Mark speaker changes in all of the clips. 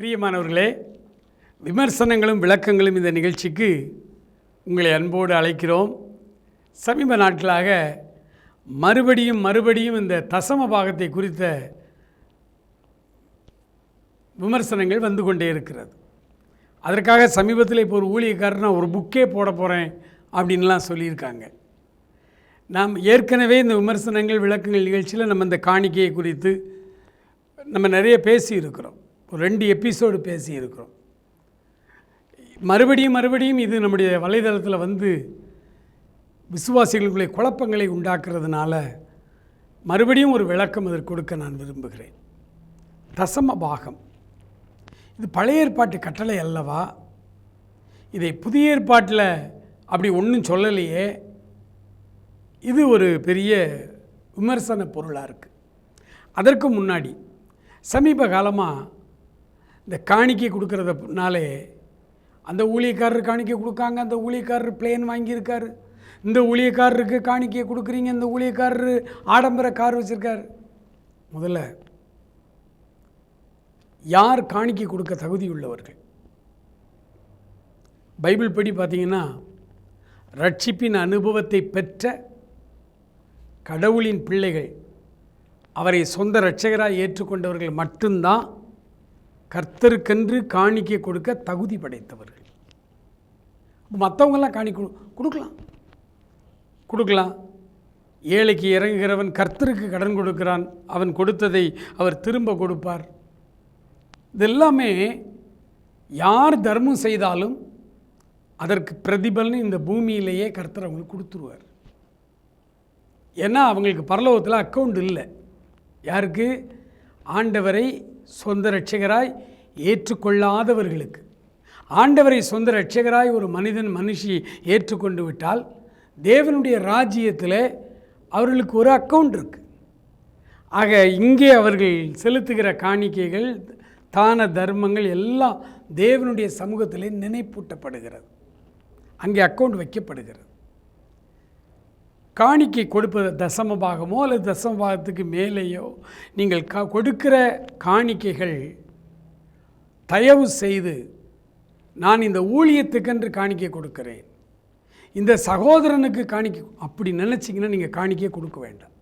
Speaker 1: பிரியமானவர்களே விமர்சனங்களும் விளக்கங்களும் இந்த நிகழ்ச்சிக்கு உங்களை அன்போடு அழைக்கிறோம். சமீப நாட்களாக மறுபடியும் மறுபடியும் இந்த தசம பாகத்தை குறித்த விமர்சனங்கள் வந்து கொண்டே இருக்கிறது. அதற்காக சமீபத்தில் இப்போ ஒரு ஊழியக்காரர் நான் ஒரு புக்கே போட போகிறேன் அப்படின்லாம் சொல்லியிருக்காங்க. நாம் ஏற்கனவே இந்த விமர்சனங்கள் விளக்கங்கள் நிகழ்ச்சியில் நம்ம இந்த காணிக்கையை குறித்து நம்ம நிறைய பேசியிருக்கிறோம். ரெண்டு எபிசோடு பேசியிருக்கிறோம். மறுபடியும் மறுபடியும் இது நம்முடைய வலைதளத்தில் வந்து விசுவாசிகளுக்குள்ளே குழப்பங்களை உண்டாக்குறதுனால மறுபடியும் ஒரு விளக்கம் அதற்கு கொடுக்க நான் விரும்புகிறேன். தசம பாகம் இது பழைய ஏற்பாட்டு கட்டளை அல்லவா? இதை புதிய ஏற்பாட்டில் அப்படி ஒன்றும் சொல்லலையே. இது ஒரு பெரிய விமர்சன பொருளாக இருக்குது அதற்கு முன்னாடி சமீப காலமாக இந்த காணிக்கை கொடுக்கறதுனாலே அந்த ஊழியக்காரர் காணிக்கை கொடுக்காங்க அந்த ஊழியக்காரர் பிளேன் வாங்கியிருக்காரு. இந்த ஊழியக்காரருக்கு காணிக்கை கொடுக்குறீங்க இந்த ஊழியக்காரர் ஆடம்பர கார் வச்சுருக்காரு. முதல்ல யார் காணிக்கை கொடுக்க தகுதி உள்ளவர்கள்? பைபிள் படி பார்த்தீங்கன்னா ரட்சிப்பின் அனுபவத்தை பெற்ற கடவுளின் பிள்ளைகள் அவரை சொந்த இரட்சகராக ஏற்றுக்கொண்டவர்கள் மட்டும்தான் கர்த்தருக்கென்று காணிக்கை கொடுக்க தகுதி படைத்தவர்கள். மற்றவங்கெல்லாம் காணி கொடு கொடுக்கலாம். கொடுக்கலாம். ஏழைக்கு இறங்குகிறவன் கர்த்தருக்கு கடன் கொடுக்கிறான். அவன் கொடுத்ததை அவர் திரும்ப கொடுப்பார். இதெல்லாமே யார் தர்மம் செய்தாலும் அதற்கு பிரதிபலன் இந்த பூமியிலேயே கர்த்தர் அவங்களுக்கு கொடுத்துருவார். ஏன்னா அவங்களுக்கு பரலோகத்தில் அக்கௌண்ட் இல்லை. யாருக்கு? ஆண்டவரை சொந்த ரட்சகராய் ஏற்றுக்கொள்ளாதவர்களுக்கு. ஆண்டவரை சொந்த ரட்சகராய் ஒரு மனிதன் மனுஷி ஏற்றுக்கொண்டு விட்டால் தேவனுடைய ராஜ்யத்தில் அவர்களுக்கு ஒரு அக்கௌண்ட் இருக்குது ஆக இங்கே அவர்கள் செலுத்துகிற காணிக்கைகள் தான தர்மங்கள் எல்லாம் தேவனுடைய சமூகத்திலே நினைப்பூட்டப்படுகிறது. அங்கே அக்கௌண்ட் வைக்கப்படுகிறது. காணிக்கை கொடுப்பது தசம பாகமோ அல்லது தசம பாகத்துக்கு மேலேயோ நீங்கள் க கொடுக்கிற காணிக்கைகள் தயவு செய்து நான் இந்த ஊழியத்துக்கென்று காணிக்கை கொடுக்கிறேன். இந்த சகோதரனுக்கு காணிக்கை அப்படி நினச்சிங்கன்னா நீங்கள் காணிக்கை கொடுக்க வேண்டாம்.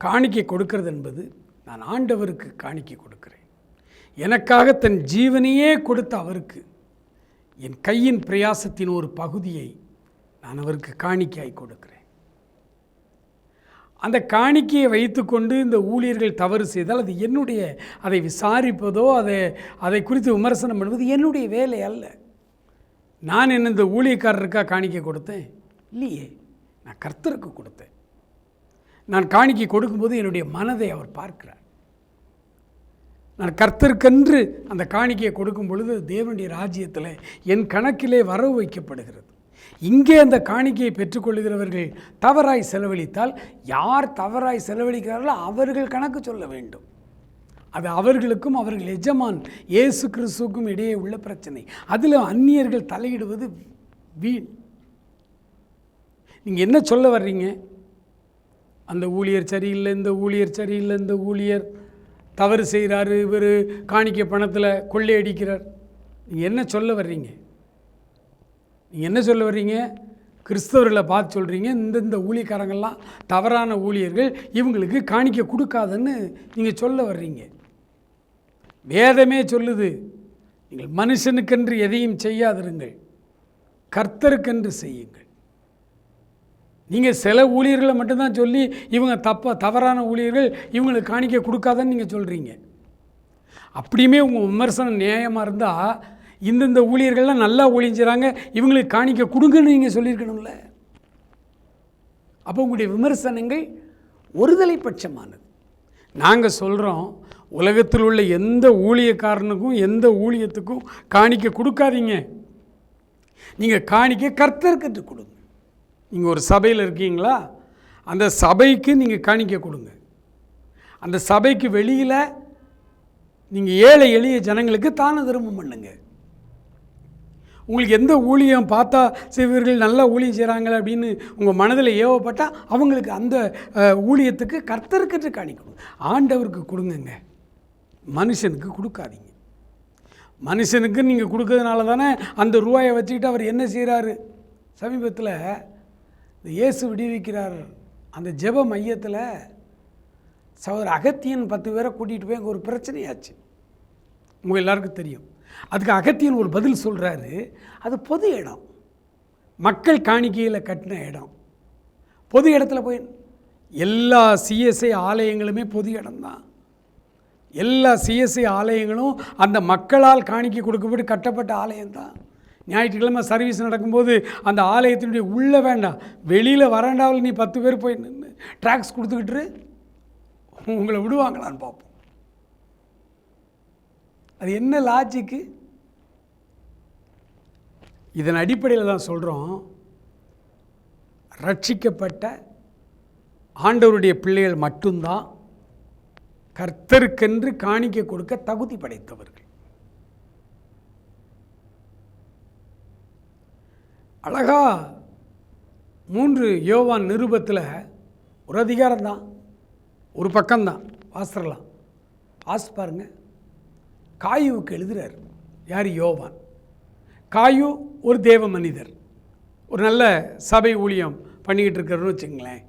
Speaker 1: காணிக்கை கொடுக்கறது என்பது நான் ஆண்டவருக்கு காணிக்கை கொடுக்கிறேன். எனக்காக தன் ஜீவனையே கொடுத்த அவருக்கு என் கையின் பிரயாசத்தின் ஒரு பகுதியை நான் அவருக்கு காணிக்கையாய் கொடுக்கிறேன். அந்த காணிக்கையை வைத்துக்கொண்டு இந்த ஊழியர்கள் தவறு செய்தால் அது என்னுடைய அதை விசாரிப்பதோ அதை அதை குறித்து விமர்சனம் பண்ணுவது என்னுடைய வேலை அல்ல. நான் என்ன இந்த ஊழியக்காரருக்காக காணிக்கை கொடுத்தேன்? இல்லையே. நான் கர்த்தருக்கு கொடுத்தேன். நான் காணிக்கை கொடுக்கும்போது என்னுடைய மனதை அவர் பார்க்கிறார். நான் கர்த்தருக்கென்று அந்த காணிக்கையை கொடுக்கும் பொழுது தேவனுடைய ராஜ்யத்தில் என் கணக்கிலே வரவு வைக்கப்படுகிறது. இங்கே அந்த காணிக்கையை பெற்றுக்கொள்கிறவர்கள் தவறாய் செலவழித்தால் யார் தவறாய் செலவழிக்கிறார்களோ அவர்கள் கணக்கு சொல்ல வேண்டும். அது அவர்களுக்கும் அவர்கள் எஜமான் இயேசு கிறிஸ்துக்கும் இடையே உள்ள பிரச்சனை. அதில் அந்நியர்கள் தலையிடுவது வீண். நீங்கள் என்ன சொல்ல வர்றீங்க? அந்த ஊழியர் சரியில்லை இந்த ஊழியர் சரியில்லை இந்த ஊழியர் தவறு செய்கிறாரு இவர் காணிக்கை பணத்தில் கொள்ளையடிக்கிறார். நீங்கள் என்ன சொல்ல வர்றீங்க? நீங்கள் என்ன சொல்ல வர்றீங்க? கிறிஸ்தவர்களை பார்த்து சொல்கிறீங்க இந்தந்த ஊழியக்காரங்கள்லாம் தவறான ஊழியர்கள் இவங்களுக்கு காணிக்க கொடுக்காதுன்னு நீங்கள் சொல்ல வர்றீங்க. வேதமே சொல்லுது நீங்கள் மனுஷனுக்கென்று எதையும் செய்யாதிருங்கள் கர்த்தருக்கென்று செய்யுங்கள். நீங்கள் சில ஊழியர்களை மட்டும்தான் சொல்லி இவங்க தப்ப தவறான ஊழியர்கள் இவங்களுக்கு காணிக்க கொடுக்காதன்னு நீங்கள் சொல்கிறீங்க அப்படியுமே உங்கள் விமர்சனம் நியாயமாக இருந்தால் இந்தந்த ஊழியர்கள்லாம் நல்லா ஒழிஞ்சுறாங்க இவங்களுக்கு காணிக்க கொடுங்கன்னு நீங்கள் சொல்லியிருக்கணும்ல. அப்போ உங்களுடைய விமர்சனங்கள் ஒருதலை பட்சமானது. நாங்கள் சொல்கிறோம் உலகத்தில் உள்ள எந்த ஊழியக்காரனுக்கும் எந்த ஊழியத்துக்கும் காணிக்க கொடுக்காதீங்க. நீங்கள் காணிக்க கர்த்தர்கிட்ட கொடுங்க. நீங்கள் ஒரு சபையில் இருக்கீங்களா? அந்த சபைக்கு நீங்கள் காணிக்க கொடுங்க. அந்த சபைக்கு வெளியில் நீங்கள் ஏழை எளிய ஜனங்களுக்கு தான தர்மம் பண்ணுங்கள் உங்களுக்கு எந்த ஊழியம் பார்த்தா சிவர்கள் நல்லா ஊழியம் செய்கிறாங்களே அப்படின்னு உங்கள் மனதில் ஏவப்பட்டால் அவங்களுக்கு அந்த ஊழியத்துக்கு கர்த்தருக்கற்று காணிக்கணும் ஆண்டவருக்கு கொடுங்கங்க. மனுஷனுக்கு கொடுக்காதீங்க. மனுஷனுக்கு நீங்கள் கொடுக்கறதுனால தானே அந்த ரூபாயை வச்சுக்கிட்டு அவர் என்ன செய்கிறாரு சமீபத்தில் இந்த இயேசு விடுவிக்கிறார். அந்த ஜெப மையத்தில் சவர் அகத்தியன் பத்து பேரை கூட்டிகிட்டு போய் அங்கே ஒரு பிரச்சனையாச்சு. உங்கள் எல்லாருக்கும் தெரியும். அதுக்கு அகத்தியன் ஒரு பதில் சொல்கிறாரு அது பொது இடம். மக்கள் காணிக்கையில் கட்டின இடம். பொது இடத்துல போய் எல்லா சிஎஸ்ஐ ஆலயங்களுமே பொது இடம்தான். எல்லா சிஎஸ்ஐ ஆலயங்களும் அந்த மக்களால் காணிக்கை கொடுக்கப்பட்டு கட்டப்பட்ட ஆலயம்தான். ஞாயிற்றுக்கிழமை சர்வீஸ் நடக்கும்போது அந்த ஆலயத்தினுடைய உள்ளே வேண்டாம் வெளியில் வராண்டாவில் நீ பத்து பேர் போய் நின்று ட்ராக்ஸ் கொடுத்துக்கிட்டு உங்களை விடுவாங்களான்னு பார்ப்போம். அது என்ன லாஜிக்கு இதன் அடிப்படையில் தான் சொல்கிறோம் ரட்சிக்கப்பட்ட ஆண்டவருடைய பிள்ளைகள் மட்டும்தான் கர்த்தருக்கென்று காணிக்க கொடுக்க தகுதி படைத்தவர்கள். அழகா மூன்று யோவான் நிருபத்தில் ஒரு அதிகாரம் தான் ஒரு பக்கம்தான். வாசிடலாம் வாசி பாருங்கள் காயுவுக்கு எழுதுகிறார் யார்? யோவான். காயு ஒரு தேவ மனிதர். ஒரு நல்ல சபை ஊழியம் பண்ணிக்கிட்டு இருக்கிறன்னு வச்சுங்களேன்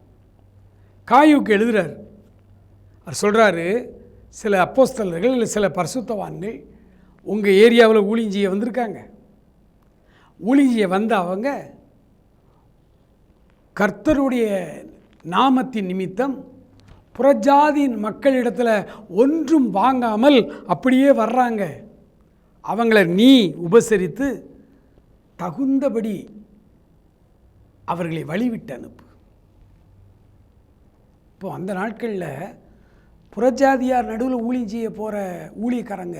Speaker 1: காயுவுக்கு எழுதுகிறார் அவர் சொல்கிறாரு சில அப்போஸ்தலர்கள் இல்லை சில பரிசுத்தவான்கள் உங்கள் ஏரியாவில் ஊழிஞ்சியை வந்திருக்காங்க. ஊழிஞ்சியை வந்த அவங்க கர்த்தருடைய நாமத்தின் நிமித்தம் புறஜாதியின் மக்களிடத்தில் ஒன்றும் வாங்காமல் அப்படியே வர்றாங்க. அவங்கள நீ உபசரித்து தகுந்தபடி அவர்களை வழிவிட்டு அனுப்பு. இப்போ அந்த நாட்களில் புறஜாதியார் நடுவில் ஊழியம் செய்ய போகிற ஊழியக்காரங்க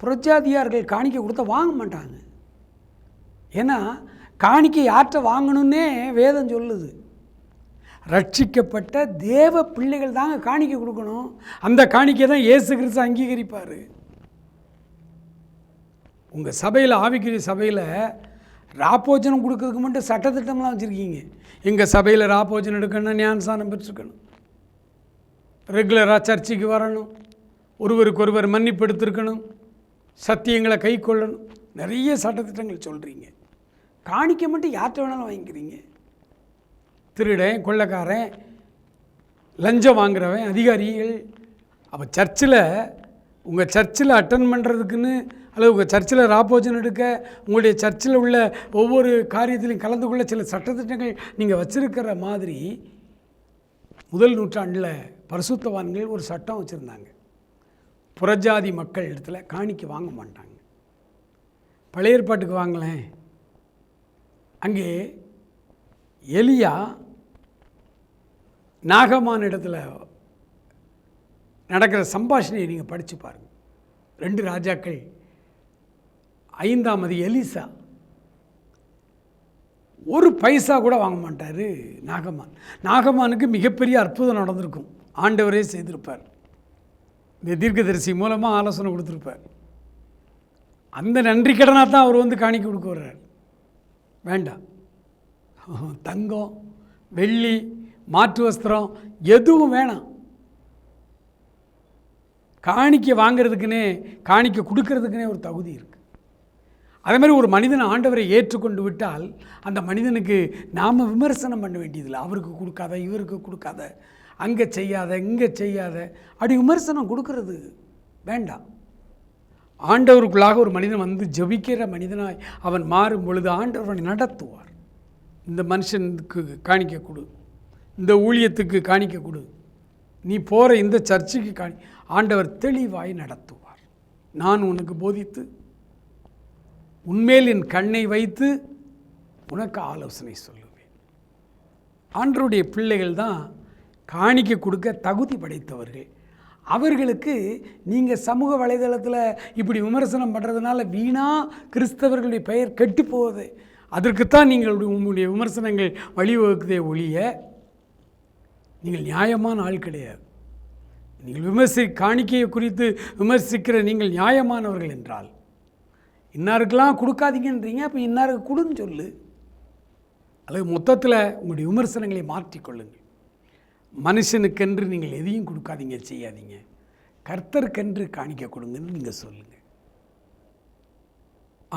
Speaker 1: புறஜாதியார்கள் காணிக்கை கொடுத்த வாங்க மாட்டாங்க. ஏன்னா காணிக்கை யார்கிட்ட வாங்கணுன்னே வேதம் சொல்லுது. ரட்சிக்கப்பட்ட தேவ பிள்ளைகள் தாங்க காணிக்கை கொடுக்கணும். அந்த காணிக்கை தான் இயேசு கிறிஸ்து அங்கீகரிப்பார். உங்கள் சபையில் ஆவிக்குரிய சபையில் ராப்போஜனம் கொடுக்கறதுக்கு மட்டும் சட்டத்திட்டம்லாம் வச்சுருக்கீங்க. எங்கள் சபையில் ராப்போஜனம் எடுக்கணும்னா ஞானசானம் பெற்றுக்கணும். ரெகுலராக சர்ச்சுக்கு வரணும். ஒருவருக்கு ஒருவர் மன்னிப்பு எடுத்துருக்கணும் சத்தியங்களை கை கொள்ளணும். நிறைய சட்டத்திட்டங்கள் சொல்கிறீங்க காணிக்க மட்டும் யார்கிட்ட வேணாலும் வாங்கிக்கிறீங்க. திருடன் கொள்ளைக்காரன் லஞ்சம் வாங்குறவன் அதிகாரிகள். அப்போ சர்ச்சில் உங்கள் சர்ச்சில் அட்டன் பண்ணுறதுக்குன்னு அல்லது உங்கள் சர்ச்சில் ராப்போஜன் எடுக்க உங்களுடைய சர்ச்சில் உள்ள ஒவ்வொரு காரியத்திலையும் கலந்து கொள்ள சில சட்டத்திட்டங்கள் நீங்கள் வச்சுருக்கிற மாதிரி முதல் நூற்றாண்டில் பரிசுத்தவான்கள் ஒரு சட்டம் வச்சுருந்தாங்க. புறஜாதி மக்கள் இடத்துல காணிக்க வாங்க மாட்டாங்க. பழைய ஏற்பாட்டுக்கு வாங்கலேன் அங்கே எலியா நாகமான இடத்துல நடக்கிற சம்பாஷணையை நீங்கள் படித்து பாருங்கள் ரெண்டு ராஜாக்கள் ஐந்தாமது எலிசா ஒரு பைசா கூட வாங்க மாட்டார் நாகமான். நாகமானுக்கு மிகப்பெரிய அற்புதம் நடந்திருக்கும். ஆண்டவரே செய்திருப்பார். இந்த தீர்க்கதரிசி மூலமாக ஆலோசனை கொடுத்துருப்பார். அந்த நன்றி கடனாக தான் அவர் வந்து காணிக்க கொடுக்க வர்றார். வேண்டாம். தங்கம் வெள்ளி மாற்று வஸ்திரம் எதுவும் வேணாம். காணிக்க வாங்கிறதுக்குன்னே காணிக்க கொடுக்கறதுக்குன்னே ஒரு தகுதி இருக்குது அதே மாதிரி ஒரு மனிதன் ஆண்டவரை ஏற்றுக்கொண்டு விட்டால் அந்த மனிதனுக்கு நாம் விமர்சனம் பண்ண வேண்டியதில்லை. அவருக்கு கொடுக்காத இவருக்கு கொடுக்காத அங்கே செய்யாத இங்கே செய்யாத. அப்படி விமர்சனம் கொடுக்கறது வேண்டாம். ஆண்டவருக்குள்ளாக ஒரு மனிதன் வந்து ஜபிக்கிற மனிதனாய் அவன் மாறும் பொழுது ஆண்டவர் நடத்துவார். இந்த மனுஷனுக்கு காணிக்க கொடு. இந்த ஊழியத்துக்கு காணிக்க கொடு. நீ போகிற இந்த சர்ச்சுக்கு காணி. ஆண்டவர் தெளிவாய் நடத்துவார். நான் உனக்கு போதித்து உண்மையில் என் கண்ணை வைத்து உனக்கு ஆலோசனை சொல்லுவேன். ஆண்டருடைய பிள்ளைகள் தான் காணிக்க கொடுக்க தகுதி படைத்தவர்கள். அவர்களுக்கு நீங்கள் சமூக வலைதளத்தில் இப்படி விமர்சனம் பண்ணுறதுனால வீணாக கிறிஸ்தவர்களுடைய பெயர் கெட்டு போகுது. அதற்குத்தான் நீங்கள் உங்களுடைய விமர்சனங்கள் வழிவகுக்குதே ஒழிய நீங்கள் நியாயமான ஆள் கிடையாது. நீங்கள் விமர்சி காணிக்கையை குறித்து விமர்சிக்கிற நீங்கள் நியாயமானவர்கள் என்றால் இன்னாருக்கெல்லாம் கொடுக்காதீங்கன்றீங்க அப்போ இன்னாருக்கு கொடுன்னு சொல்லு. அல்லது மொத்தத்தில் உங்களுடைய விமர்சனங்களை மாற்றிக்கொள்ளுங்கள் மனுஷனுக்கென்று நீங்கள் எதையும் கொடுக்காதீங்க செய்யாதீங்க. கர்த்தருக்கென்று காணிக்க கொடுங்கன்னு நீங்கள் சொல்லுங்கள்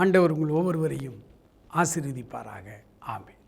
Speaker 1: ஆண்டவர் உங்கள் ஒவ்வொருவரையும் ஆசீர்வதிப்பாராக. ஆமென்.